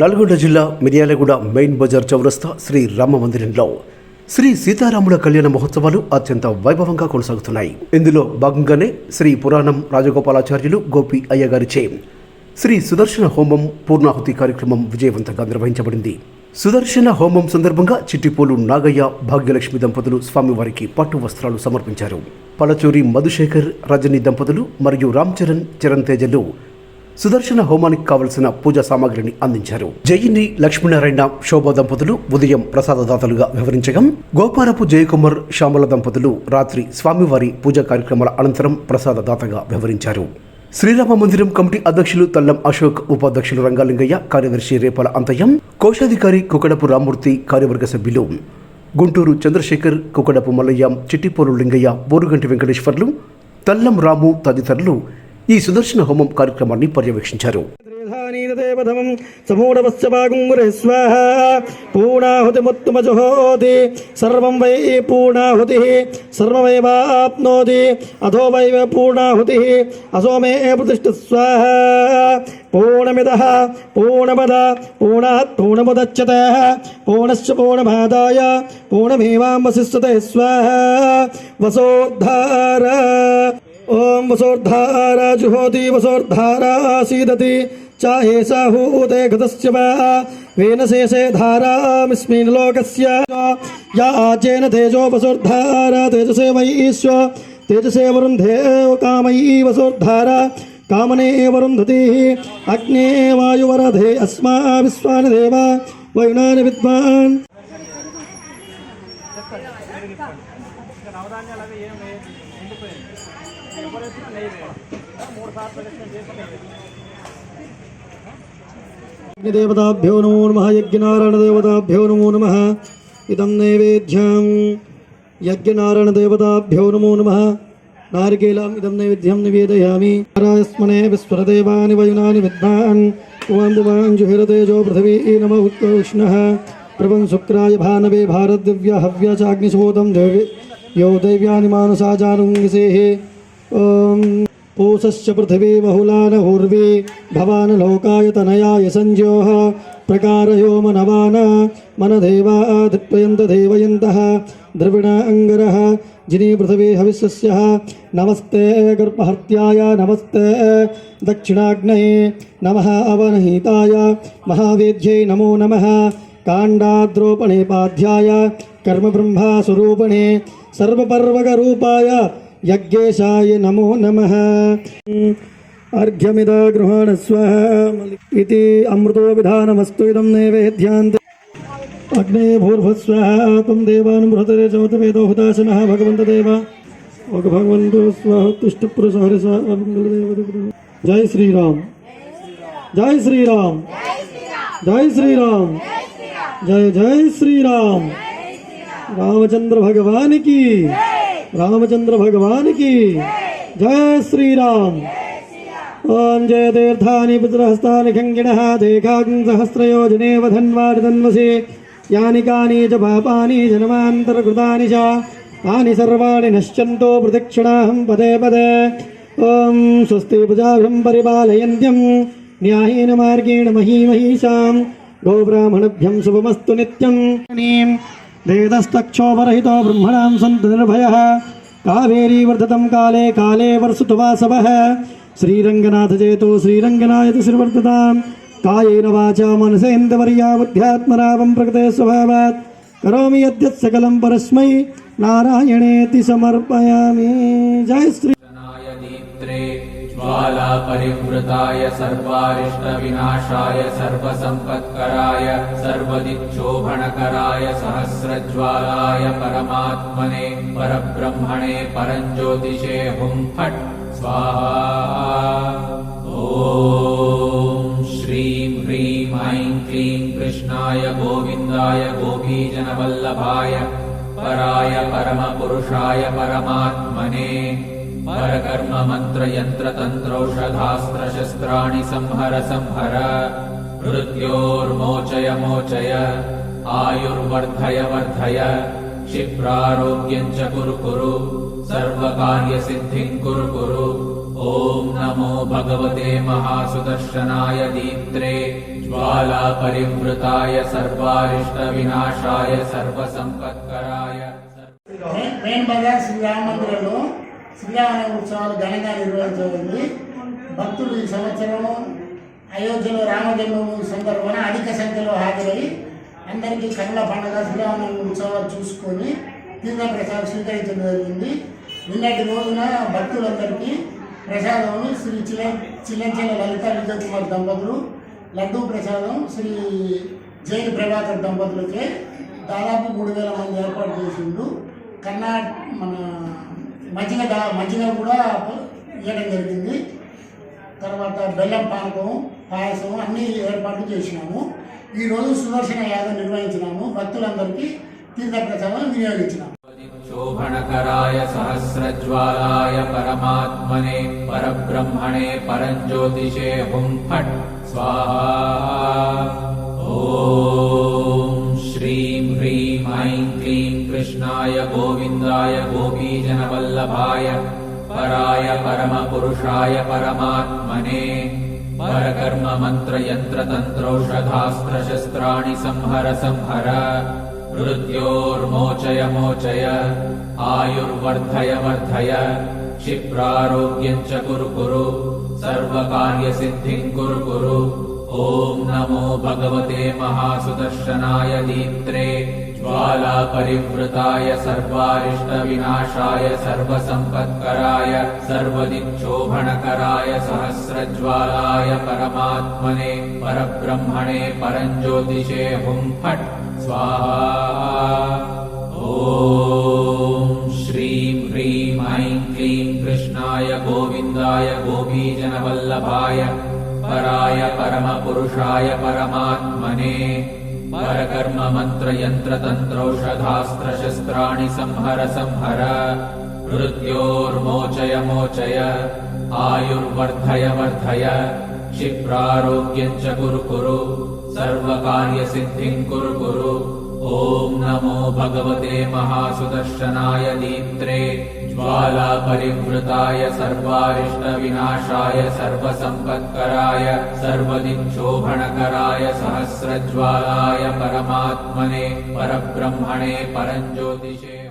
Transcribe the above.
నల్గొండ జిల్లా మిర్యాలగూడ మెయిన్ బజార్ చౌరస్తా శ్రీ రామ మందిరంలో శ్రీ సీతారాముల కళ్యాణ మహోత్సవాలు అత్యంత వైభవంగా కొనసాగుతున్నాయి. ఇందులో భాగంగానే శ్రీ పురాణం రాజగోపాలాచార్యులు గోపి అయ్యగారిచే శ్రీ సుదర్శన హోమం పూర్ణాహుతి కార్యక్రమం విజయవంతంగా నిర్వహించబడింది. సుదర్శన హోమం సందర్భంగా చిట్టిపోలు నాగయ్య భాగ్యలక్ష్మి దంపతులు స్వామివారికి పట్టు వస్త్రాలు సమర్పించారు. పలచూరి మధుశేఖర్ రజని దంపతులు మరియు రామ్ చరణ్ చరణ్ తేజలు సుదర్శన హోమానికి కావలసిన పూజా సామాగ్రిని అందించారు. జయిని లక్ష్మీనారాయణ శోభా దంపతులు ఉదయం ప్రసాదదాతలుగా వివరించగా గోపాలపు జయకుమార్ శ్యామల దంపతులు రాత్రి స్వామివారి పూజా కార్యక్రమాల అనంతరం ప్రసాదదాతగా వివరించారు. శ్రీరామ మందిరం కమిటీ అధ్యక్షులు తల్లం అశోక్ ఉపాధ్యక్షులు రంగాలింగయ్య కార్యదర్శి రేపాల అంతయ్యం కోశాధికారి కుకడపు రామ్మూర్తి కార్యవర్గ సభ్యులు గుంటూరు చంద్రశేఖర్ కుకడపు మల్లయ్య చిట్టిపోలు లింగయ్య బోరుగంటి వెంకటేశ్వర్లు తల్లం రాము తదితరులు ఈ సుదర్శన హోమం కార్యక్రమాన్ని పర్యవేక్షించారు. త్రేధానీదేవధమం సమూఢవస్య భాగుంగురే స్వాహ. పూర్ణాహుతిముత్తుమజుహోతి. సర్వం వై పూర్ణాహుతి. సర్వమైవాప్నోతి అథో వై పూర్ణాహుతి. అసో ప్రతిష్ఠ స్వాహ. పూర్ణమిద పూర్ణమద. పూర్ణాత్ పూర్ణముదచ్చత పూర్ణశ్చ పూర్ణమాదాయ. పూర్ణమేవాంవశిష్యతే స్వాహ. వసోద్ధార. ఓం వసోర్ధారా జుహోతి వసోర్ధారా సీదతి చాహే సాహూతే గతస్య వా వేనశేషే ధారామిస్మిన్ లోకస్య యా ఆచేన తేజో వసోర్ధారా తేజసే వైశ్వ తేజసే వరుంధే కామయీ వసోర్ధారా కామనే వరుంధతి అగ్నే వాయువరధే అస్మా విశ్వాని దేవ వయునాని విద్వాన్ అగ్నిదేవతాభ్యో अग्निदेवताभ्यो नमो नमः, यज्ञनारायणदेवताभ्यो नमो नमः। इदं नैवेद्यं। यज्ञनारायणदेवताभ्यो नमो नम। नारिकेलम् नैवेद्यम नैवेद्यं निवेदयामि। नारायस्मने विस्वरदेवानि वयुनानि विद्वान्। नम उष्णः। प्रभं शुक्राय भानवे भारतदिव्य हव्य चाग्निशोधं देव्य यो दैव्यानि मानसा जानुङ्गिसेः पूषश्च पृथिवी बहुला न हूर्वी भवान लोकाय तनयाय प्रकार प्रकारयो मनवान मनधेवाधिप्रयन्त देवयन्तः, द्रविण अंगर, जिनी पृथिवी हविष्य नमस्ते गर्भहर्त्याय, नमस्ते दक्षिणाग्नये नमः अवनहिताय, महावेद्ये नमो नमः काण्डाद्रोपणे पाध्याय कर्मब्रह्मासुरूपणे, सर्वपर्वकरूपाय यज्ञेशाय नमो नमः। अर्घ्यमिदा गृहाणस्व इति अमृतो विधानमस्तु इदं नैवेद्यान्ते। अग्ने भूर्भस्वः त्वं देवान् बृहतरे चमतवेदो हुताशनः भगवन्तदेव। भगवन्तो स्वः तुष्टपुरुषहरिस जय श्री राम जय श्री राम जय श्री राम जय जय श्री राम रामचंद्र भगवान की। रामचंद्र भगवान की। जय श्री राम ओम जय तीर्थानि पुत्रहस्तानिखङ्गिणः देखाग्निसहस्रयोजने वधन्वारितन्वसे यानि कानि च पापानि जन्मान्तरकृतानि च, तानि सर्वाणि नश्यन्तो प्रदक्षिणाहं पदे पदे। ॐ स्वस्ति पूजाभ्यं परिपालयन्त्यं, न्यायेन मार्गेण महीमहीषां गोब्राह्मणभ्यं शुभमस्तु नित्यं। वेदस्तक्षोपरहितो ब्रह्मण सन्त निर्भय। कावेरी वर्धत काले काले वर्षतु श्रीरंगनाथ श्रीरङ्गनाथचेतो श्रीरङ्गनायति श्रीवर्धता कायेन वाचा मनसेन्द्रवर्या बुद्ध्यात्मरावं प्रकृते स्वभावात्। करोमि यद्यत् सकलं परस्मै। नारायणेति समर्पयामि। जय श्री ज्वालापरिवृताय सर्वारिष्टविनाशाय सर्वसम्पत्कराय सर्वदिक्षोभणकराय सहस्रज्वालाय परमात्मने परब्रह्मणे परञ्ज्योतिषे हुं फट्। स्वाहा। ॐ श्रीं ह्रीं ऐं क्लीं कृष्णाय गोविन्दाय गोपीजनवल्लभाय पराय परमपुरुषाय परमात्मने परकर्म मन्त्र यन्त्र तन्त्रौषधास्त्र शस्त्राणि संहर संहर। मृत्योर्मोचय मोचय आयुर्वर्धय वर्धय। क्षिप्रारोग्यम् च कुरु कुरु सर्वकार्यसिद्धिम् कुरु कुरु। ॐ नमो भगवते महासुदर्शनाय दीप्त्रे ज्वालापरिवृताय सर्वारिष्टविनाशाय सर्वसम्पत्कराय మెయిన్- ఉత్సవాలు ఘనంగా నిర్వహించబడింది. భక్తులు ఈ సంవత్సరం అయోధ్యలో రామజన్మభూమి సందర్భాన అధిక సంఖ్యలో హాజరై అందరికీ కనుల పండుగ శ్రీరామ ఉత్సవాలు చూసుకొని తీర్థ ప్రసాదం స్వీకరించడం జరిగింది. నిన్నటి రోజున భక్తులందరికీ ప్రసాదం శ్రీ చిల చిలంచెల లలిత విజయ్ కుమార్ దంపతులు లడ్డూ ప్రసాదం శ్రీ జైన్ ప్రభాకర్ దంపతులకే దాదాపు మూడు వేల మంది ఏర్పాటు చేసిండు కన్నా మన మజ్జిగ దా మజ్జిగ కూడా ఇవ్వడం జరిగింది తర్వాత బెల్లం పానకం పాయసం అన్ని ఏర్పాట్లు చేసినాము ఈరోజు సుదర్శన యాగం నిర్వహించినాము భక్తులందరికీ తీర్థప్రసాదం వినియోగించినాము शोभणकराय सहस्रज्वालाय परमात्मने परब्रह्मणे परञ्ज्योतिषे हुं फट् स्वाहा ॐ श्रीं ह्रीं ऐं क्लीं कृष्णाय गोविन्दाय गोपीजनवल्लभाय पराय परमपुरुषाय परमात्मने परकर्म मन्त्र यन्त्र तन्त्रौषधास्त्रशस्त्राणि संहर संहर मृत्योर्मोचय मोचय आयुर्वर्धय वर्धय क्षिप्रारोग्यम् च कुरु कुरु सर्वकार्यसिद्धिम् कुरु कुरु ॐ नमो भगवते महासुदर्शनाय दीप्त्रे ज्वालापरिवृताय सर्वारिष्टविनाशाय सर्वसम्पत्कराय सर्वदिक्षोभणकराय सहस्रज्वालाय परमात्मने परब्रह्मणे परञ्ज्योतिषे हुं फट् स्वाहा। ॐ श्रीं ह्रीं ऐं क्लीं कृष्णाय गोविन्दाय गोपीजनवल्लभाय पराय परमपुरुषाय परमात्मने। परकर्म मन्त्र यन्त्र तन्त्रौषधास्त्रशस्त्राणि संहर संहर। मृत्योर्मोचय मोचय आयुर्वर्धय वर्धय क्षिप्रारोग्यम् च कुरु कुरु सर्वकार्यसिद्धिम् कुरु कुरु। ॐ नमो भगवते महासुदर्शनाय दीप्त्रे ज्वालापरिवृताय सर्वारिष्टविनाशाय सर्वसम्पत्कराय सर्वदिक्षोभणकराय सहस्रज्वालाय परमात्मने परब्रह्मणे परञ्ज्योतिषे।